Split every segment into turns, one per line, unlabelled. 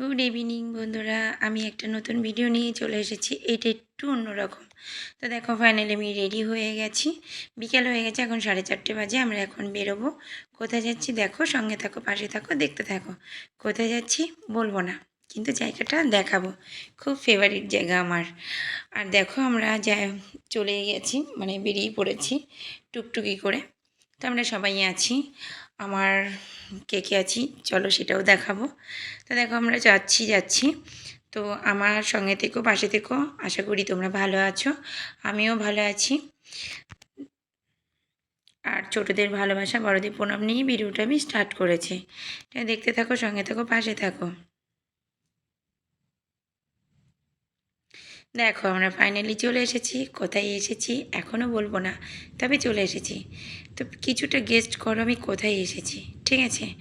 Good evening বন্ধুরা। আমি একটা নতুন ভিডিও নিয়ে চলে এসেছি। এটা একটু অন্যরকম। তো দেখো ফাইনালি আমি রেডি হয়ে গেছি। বিকেল হয়ে গেছে, এখন সাড়ে চারটে বাজে। আমরা এখন বেরোবো। কোথায় যাচ্ছি দেখো, সঙ্গে থাকো, পাশে থাকো, দেখতে থাকো। কোথায় যাচ্ছি বলব না, কিন্তু জায়গাটা দেখাবো। খুব ফেভারিট জায়গা আমার। আর দেখো, আমরা যা চলে গেছি মানে বেরিয়ে পড়েছি টুকটুকি করে। তো আমরা সবাই আছি। আমার কে কে আছি? চলো সেটাও দেখাবো। তো দেখো আমরা যাচ্ছি যাচ্ছি। তো আমার সঙ্গে থেকো, পাশে থেকো। আশা করি তোমরা ভালো আছো। আমিও ভালো আছি। আর ছোটদের ভালোবাসা বড়দের প্রণাম নিয়ে ভিডিওটা আমি স্টার্ট করেছি। দেখতে থাকো, সঙ্গে থাকো, পাশে থাকো। দেখো, আমরা ফাইনালি চলে এসেছি। কোথায় এসেছি? এখনও বলব না, তবে চলে এসেছি। তো কিছুটা গেস্ট করো, আমি কোথায় এসেছি? ঠিক আছে?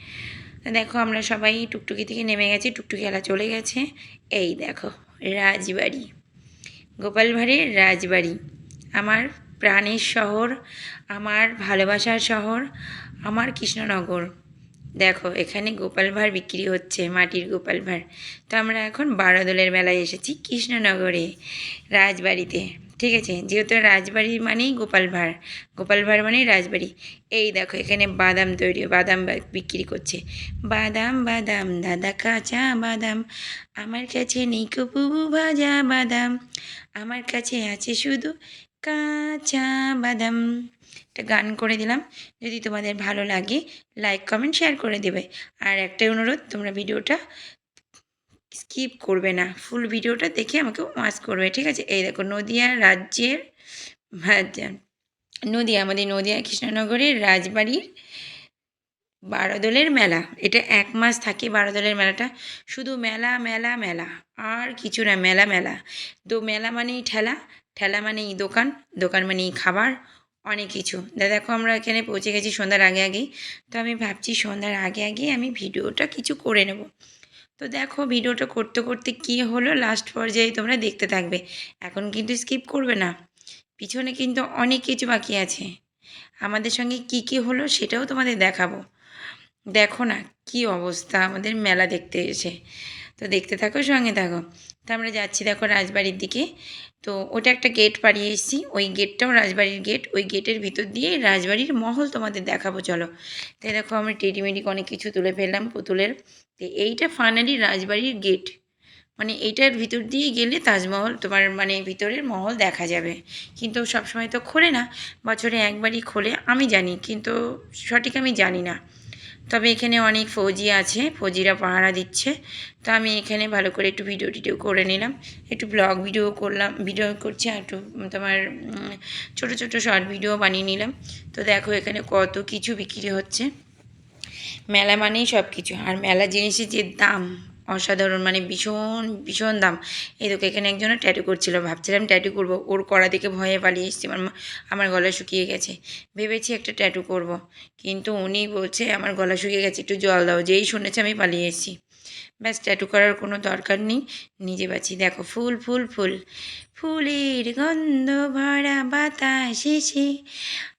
দেখো, আমরা সবাই টুকটুকি থেকে নেমে গেছি, টুকটুকি এলা চলে গেছে। এই দেখো, রাজবাড়ি। গোপাল ভাঁড়ের রাজবাড়ি। আমার প্রাণের শহর, আমার ভালোবাসার শহর, আমার কৃষ্ণনগর। দেখো, এখানে গোপাল ভাঁড় বিক্রি হচ্ছে, মাটির গোপাল ভাঁড়। তো আমরা এখন বারোদলের মেলায় এসেছি কৃষ্ণনগরে, রাজবাড়িতে। ঠিক আছে? যেহেতু রাজবাড়ি মানেই গোপাল ভাঁড় গোপাল ভাঁড় মানেই রাজবাড়ি। এই দেখো, এখানে বাদাম তৈরি, বাদাম বিক্রি করছে। বাদাম বাদাম, দাদা কাঁচা বাদাম, আমার কাছে নেই ভাজা বাদাম। আমার কাছে আছে শুধু কাঁচা বাদাম একটা গান করে দিলাম। যদি তোমাদের ভালো লাগে লাইক কমেন্ট শেয়ার করে দেবে। আর একটাই অনুরোধ, তোমরা ভিডিওটা স্কিপ করবে না। ফুল ভিডিওটা দেখে আমাকে ওয়াচ করবে, ঠিক আছে? এই দেখো, নদিয়া রাজ্যের নদিয়া, আমাদের নদিয়া, কৃষ্ণনগরের রাজবাড়ির বারোদলের মেলা। এটা এক মাস থাকে বারোদলের মেলাটা। শুধু মেলা মেলা মেলা। আর কিছু না, মেলা মেলা। তো মেলা মানেই ঠেলা। ঠেলা মানেই দোকান দোকান মানেই খাবার, অনেক কিছু। দা দেখো আমরা এখানে পৌঁছে গেছি সন্ধ্যার আগে আগেই। তো আমি ভাবছি সন্ধ্যার আগে আগে আমি ভিডিওটা কিছু করে নেব। তো দেখো ভিডিওটা করতে করতে কী হলো লাস্ট পর্যায়ে তোমরা দেখতে থাকবে। এখন কিন্তু স্কিপ করবে না। পিছনে কিন্তু অনেক কিছু বাকি আছে। আমাদের সঙ্গে কি কি হলো সেটাও তোমাদের দেখাবো। দেখো না কি অবস্থা আমাদের মেলা দেখতে এসে। তো দেখতে থাকো, সঙ্গে থাকো। তো আমরা যাচ্ছি দেখো রাজবাড়ির দিকে। তো ওটা একটা গেট পাড়িয়ে এসেছি। ওই গেটটাও রাজবাড়ির গেট ওই গেটের ভিতর দিয়ে রাজবাড়ির মহল তোমাদের দেখাবো, চলো। তাই দেখো আমরা টেডিমেডি অনেক কিছু তুলে ফেললাম পুতুলের। তো এইটা ফাইনালি রাজবাড়ির গেট মানে এইটার ভিতর দিয়ে গেলে তাজমহল তোমার মানে ভিতরের মহল দেখা যাবে। কিন্তু সবসময় তো খোলে না। বছরে একবারই খোলে। আমি জানি, কিন্তু সঠিক আমি জানি না। তবে এখানে অনেক ফৌজি আছে, ফৌজিরা পাহারা দিচ্ছে। তো আমি এখানে ভালো করে একটু ভিডিও টিডিও করে নিলাম। একটু ব্লগ ভিডিও করলাম ভিডিও করছি আর একটু তোমার ছোট ছোটো শর্ট ভিডিও বানিয়ে নিলাম। তো দেখো এখানে কত কিছু বিক্রি হচ্ছে। মেলা মানেই সব কিছু আর মেলা জিনিসের যে দাম অসাধারণ মানে ভীষণ ভীষণ দাম। এই দেখো, এখানে একজনে ট্যাটু করছিল। ভাবছিলাম ট্যাটু করব। ওর করা দেখে ভয়ে পালিয়ে এসেছি। আমার আমার গলা শুকিয়ে গেছে। ভেবেছি একটা ট্যাটু করব। কিন্তু উনি বলছে, আমার গলা শুকিয়ে গেছে, একটু জল দাও। যেই শুনেছে, আমি পালিয়ে এসেছি। ব্যাস ট্যাটু করার কোনো দরকার নেই। নিজে বাঁচি। দেখো, ফুল ফুল ফুল। ফুলের গন্ধ ভরা বাতাস এসে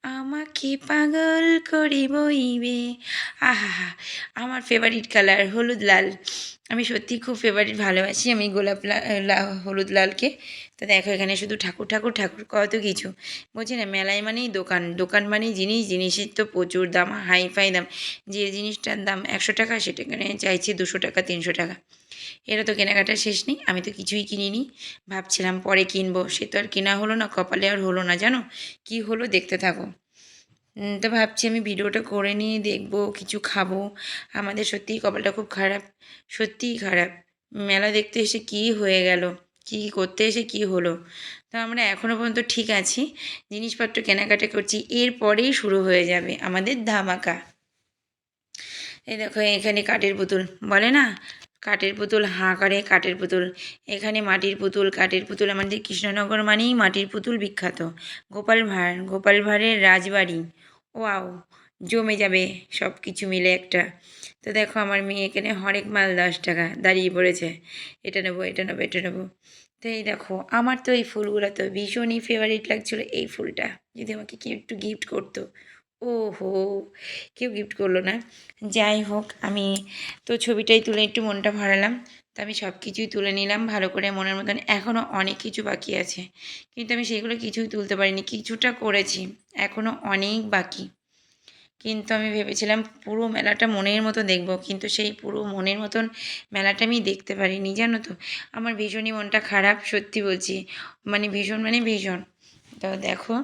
আমাকে পাগল করে বইবে। আহা আমার ফেভারিট কালার হলুদ লাল। আমি সত্যি খুব ফেভারিট ভালোবাসি আমি গোলাপ লা- লা- হলুদ লালকে। তো দেখো, এখানে শুধু ঠাকুর ঠাকুর ঠাকুর, কত কিছু। বলছি না, মেলায় মানেই দোকান। দোকান মানেই জিনিস, জিনিসের তো প্রচুর দাম হাই ফাই দাম। যে জিনিসটার দাম একশো টাকা, সেটা এখানে চাইছে দুশো টাকা, তিনশো টাকা। এরা তো কেনাকাটা শেষ নেই, আমি তো কিছুই কিনিনি। ভাবছিলাম পরে কিনবো, সে তো আর কেনা হলো না, কপালে আর হলো না, জানো? কি হলো দেখতে থাকো। তো ভাবছি আমি ভিডিওটা করে নিয়ে দেখব, কিছু খাব। আমাদের সত্যিই কপালটা খুব খারাপ, সত্যিই খারাপ। মেলা দেখতে এসে কী হয়ে গেল, কী করতে এসে কী হলো? তো আমরা এখনও পর্যন্ত ঠিক আছি, জিনিসপত্র কেনাকাটা করছি, এরপরেই শুরু হয়ে যাবে আমাদের ধামাকা। এই দেখো, এখানে কাঠের পুতুল বলে না? কাঠের পুতুল হাঁ করে কাঠের পুতুল এখানে মাটির পুতুল কাঠের পুতুল আমাদের কৃষ্ণনগর মানেই মাটির পুতুল বিখ্যাত। গোপাল ভাঁড়, গোপাল ভাঁড়ের রাজবাড়ি। ওয়াও, জমে যাবে সব কিছু মিলে একটা। তো দেখো, আমার মেয়ে এখানে হরেক মাল দশ টাকা দাঁড়িয়ে পড়েছে। এটা নেব এটা নেব এটা নেব। তো এই দেখো, আমার তো এই ফুলগুলো তো ভীষণই ফেভারিট লাগছিল এই ফুলটা। যদি আমাকে কেউ একটু গিফট করতো ও হো কেউ গিফট করল না। যাই হোক, আমি তো ছবিটাই তুলে একটু মনটা ভারালাম। তো আমি সব কিছুই তুলে নিলাম ভালো করে মনের মতন। এখনও অনেক কিছু বাকি আছে। কিন্তু আমি সেগুলো কিছুই তুলতে পারিনি। কিছুটা করেছি এখনও অনেক বাকি। কিন্তু আমি ভেবেছিলাম পুরো মেলাটা মনের মতো দেখব। কিন্তু সেই পুরো মনের মতন মেলাটা আমি দেখতে পারিনি, জানো তো? আমার ভীষণই মনটা খারাপ, সত্যি বলছি। মানে ভীষণ মানে ভীষণ। তো দেখো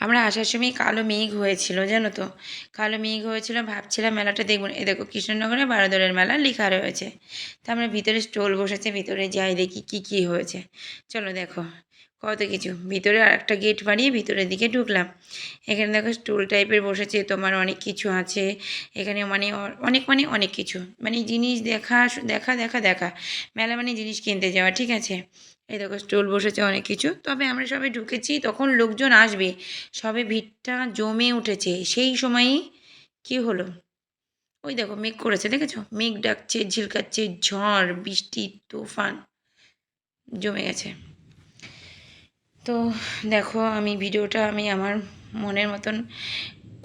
আমরা আসার সময় কালো মেঘ হয়েছিল, জানো তো? কালো মেঘ হয়েছিল, ভাবছিলাম মেলাটা দেখব। এ দেখো, কৃষ্ণনগরে বারোদরের মেলা লেখা রয়েছে। তা আমরা ভিতরে স্টল বসেছে, ভিতরে যাই দেখি কি কি হয়েছে। চলো দেখো, কত কিছু। ভিতরে আর একটা গেট বাড়িয়ে ভিতরের দিকে ঢুকলাম। এখানে দেখো স্টুল টাইপের বসেছে, তোমার অনেক কিছু আছে। এখানে মানে অনেক মানে অনেক কিছু। মানে জিনিস দেখা দেখা দেখা দেখা। মেলা মানে জিনিস কিনতে যাওয়া, ঠিক আছে? এই দেখো স্টুল বসেছে অনেক কিছু। তবে আমরা সবাই ঢুকেছি, তখন লোকজন আসবে। সবে ভিড়টা জমে উঠেছে। সেই সময়ই কি হলো? ওই দেখো মেঘ করেছে, দেখেছ? মেঘ ডাকছে, ঝিলকাচ্ছে, ঝড়, বৃষ্টি, তুফান জমে গেছে। তো দেখো আমি ভিডিওটা আমি আমার মনের মতন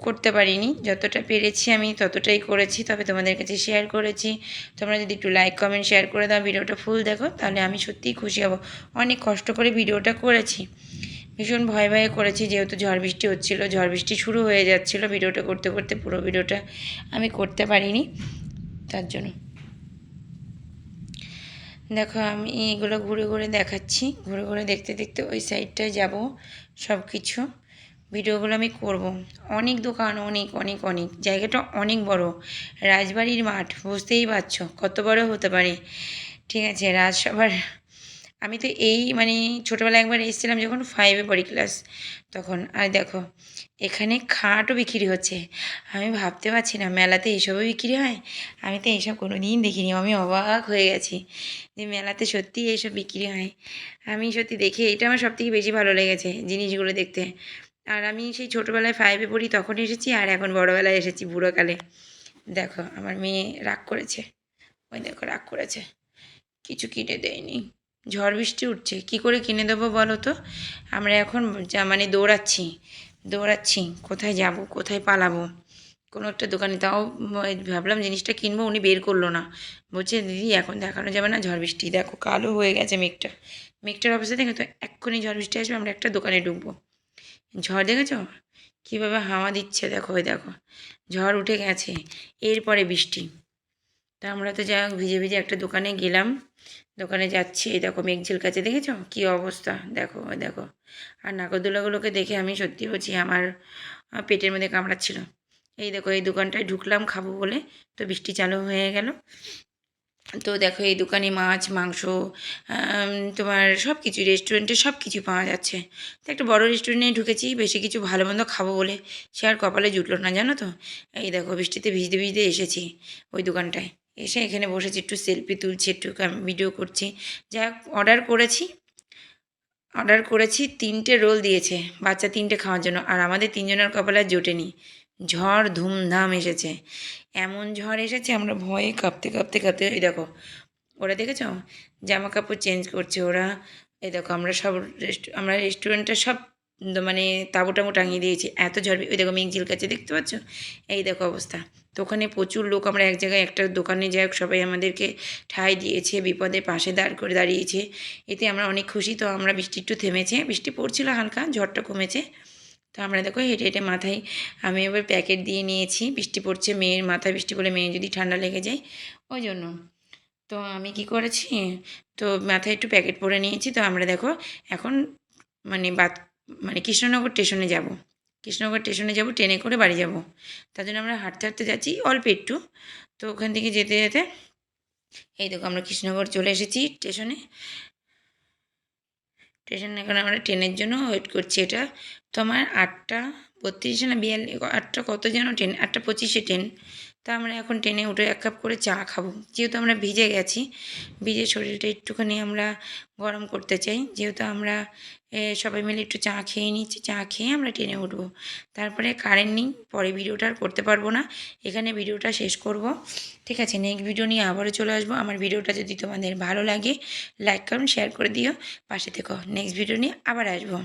করতে পারিনি। যতটা পেরেছি আমি ততটাই করেছি। তবে তোমাদের কাছে শেয়ার করেছি। তোমরা যদি একটু লাইক কমেন্ট শেয়ার করে দাও, ভিডিওটা ফুল দেখো, তাহলে আমি সত্যিই খুশি হব। অনেক কষ্ট করে ভিডিওটা করেছি। ভীষণ ভয়ে ভয়ে করেছি, যেহেতু ঝড় বৃষ্টি হচ্ছিল, ঝড় বৃষ্টি শুরু হয়ে যাচ্ছিল ভিডিওটা করতে করতে, পুরো ভিডিওটা আমি করতে পারিনি। তার জন্য। দেখো, আমি এগুলো ঘুরে ঘুরে দেখাচ্ছি। ঘুরে ঘুরে দেখতে দেখতে ওই সাইডটায় যাব সব কিছু ভিডিওগুলো আমি করব। অনেক দোকান, অনেক অনেক অনেক। জায়গাটা অনেক বড়। রাজবাড়ির মাঠ, বুঝতেই পারছ কত বড় হতে পারে। ঠিক আছে, রাজসভার আমি তো এই মানে ছোটোবেলায় একবার এসেছিলাম যখন ফাইভে পড়ি ক্লাস তখন। আর দেখো, এখানে খাটও বিক্রি হচ্ছে। আমি ভাবতে পারছি না, মেলাতে এসবও বিক্রি হয়? আমি তো এইসব কোনো দিন দেখিনি। আমি অবাক হয়ে গেছি যে মেলাতে সত্যিই এইসব বিক্রি হয়। আমি সত্যি দেখে, এটা আমার সবথেকে বেশি ভালো লেগেছে জিনিসগুলো দেখতে। আর আমি সেই ছোটোবেলায় ফাইভে পড়ি তখন এসেছি, আর এখন বড়োবেলায় এসেছি বুড়োকালে। দেখো, আমার মেয়ে রাগ করেছে। ওই দেখো, রাগ করেছে। কিছু কিনে দেয়নি। ঝড় বৃষ্টি উঠছে। কি করে কিনে দেবো বলো তো? আমরা এখন যা মানে দৌড়াচ্ছি দৌড়াচ্ছি। কোথায় যাব, কোথায় পালাবো? কোনো একটা দোকানে তাও ভাবলাম জিনিসটা কিনবো, উনি বের করল না। বলছে, দিদি, এখন দেখানো যাবে না ঝড় বৃষ্টি। দেখো, কালো হয়ে গেছে মেঘটা। মেঘটার অবস্থা দেখো তো এক্ষুনি ঝড় বৃষ্টি আসবে, আমরা একটা দোকানে ঢুকবো। ঝড় দেখেছ? কীভাবে হাওয়া দিচ্ছে দেখো ওই দেখো। ঝড় উঠে গেছে, এরপরে বৃষ্টি। তা আমরা তো হোক, ভিজে ভিজে একটা দোকানে গেলাম। দোকানে যাচ্ছি, এই দেখো মেঘঝিল কাছে দেখেছ? কী অবস্থা? দেখো, ওই দেখো। আর নাগরদোলাগুলোকে দেখে আমি সত্যি বলছি, আমার পেটের মধ্যে কামড়াচ্ছিল। এই দেখো, এই দোকানটায় ঢুকলাম খাব বলে, তো বৃষ্টি চালু হয়ে গেল। তো দেখো এই দোকানে মাছ, মাংস তোমার সব কিছু রেস্টুরেন্টে সব কিছু পাওয়া যাচ্ছে। তো একটা বড় রেস্টুরেন্টে ঢুকেছি, বেশি কিছু ভালো মন্দ খাব বলে সে আর কপালে জুটলো না, জানো তো? এই দেখো বৃষ্টিতে ভিজতে ভিজতে এসেছি ওই দোকানটায়। এসে এখানে বসেছি, একটু সেলফি তুলছি, একটু ভিডিও করছি। যা অর্ডার করেছি অর্ডার করেছি, তিনটে রোল দিয়েছে বাচ্চা তিনটে খাওয়ার জন্য। আর আমাদের তিনজনের কপালে জোটেনি। ঝড় ধুমধাম এসেছে। এমন ঝড় এসেছে, আমরা ভয়ে কাঁপতে কাঁপতে কাঁপতে, এই দেখো, ওরা দেখেছ? জামা কাপড় চেঞ্জ করছে ওরা, এই দেখো, আমরা সব রেস্ট আমরা রেস্টুরেন্টটা সব মানে তাবু টাবু টাঙিয়ে দিয়েছি, এত ঝড় ওই দেখো মেঘ কাছে দেখতে পাচ্ছ? এই দেখো অবস্থা। তো ওখানে প্রচুর লোক, আমরা এক জায়গায় একটা দোকানে যাই সবাই আমাদেরকে ঠাঁই দিয়েছে, বিপদে পাশে দাঁড় করে দাঁড়িয়েছে। এতে আমরা অনেক খুশি, তো আমরা বৃষ্টি একটু থেমেছে, বৃষ্টি পড়ছিল হালকা, ঝড়টা কমেছে। তো আমরা দেখো হেঁটে হেঁটে মাথায় আমি এবার প্যাকেট দিয়ে নিয়েছি। বৃষ্টি পড়ছে, মেয়ের মাথায় বৃষ্টি পড়লে মেয়ে যদি ঠান্ডা লেগে যায়, ওই জন্য। তো আমি কি করেছি? তো মাথায় একটু প্যাকেট পরে নিয়েছি। তো আমরা দেখো এখন মানে বাত মানে কৃষ্ণনগর স্টেশনে যাব। কৃষ্ণনগর স্টেশনে যাব, ট্রেনে করে বাড়ি যাব। তার জন্য আমরা হাঁটতে হাঁটতে যাচ্ছি অল্প একটু। তো ওখান থেকে যেতে যেতে এই দেখো আমরা কৃষ্ণনগর চলে এসেছি স্টেশনে। স্টেশনে এখন আমরা ট্রেনের জন্য ওয়েট করছি এটা। তোমার আটটা বত্রিশে না বিয়াল্লিশ, আটটা কত যেন ট্রেন আটটা পঁচিশে ট্রেন তা আমরা এখন ট্রেনে উঠে এক কাপ করে চা খাব। যেহেতু আমরা ভিজে গেছি, ভিজে শরীরটা একটুখানি আমরা গরম করতে চাই। যেহেতু আমরা সবাই মিলে একটু চা খেয়ে নিচ্ছি, চা খেয়ে আমরা ট্রেনে উঠবো। তারপরে কারেন্ট নেই, পরে ভিডিওটা আর করতে পারব না। এখানে ভিডিওটা শেষ করব। ঠিক আছে নেক্সট ভিডিও নিয়ে আবারও চলে আসব। আমার ভিডিওটা যদি তোমাদের ভালো লাগে লাইক করুন শেয়ার করে দিও। পাশে থেকো। নেক্সট ভিডিও নিয়ে আবার আসব।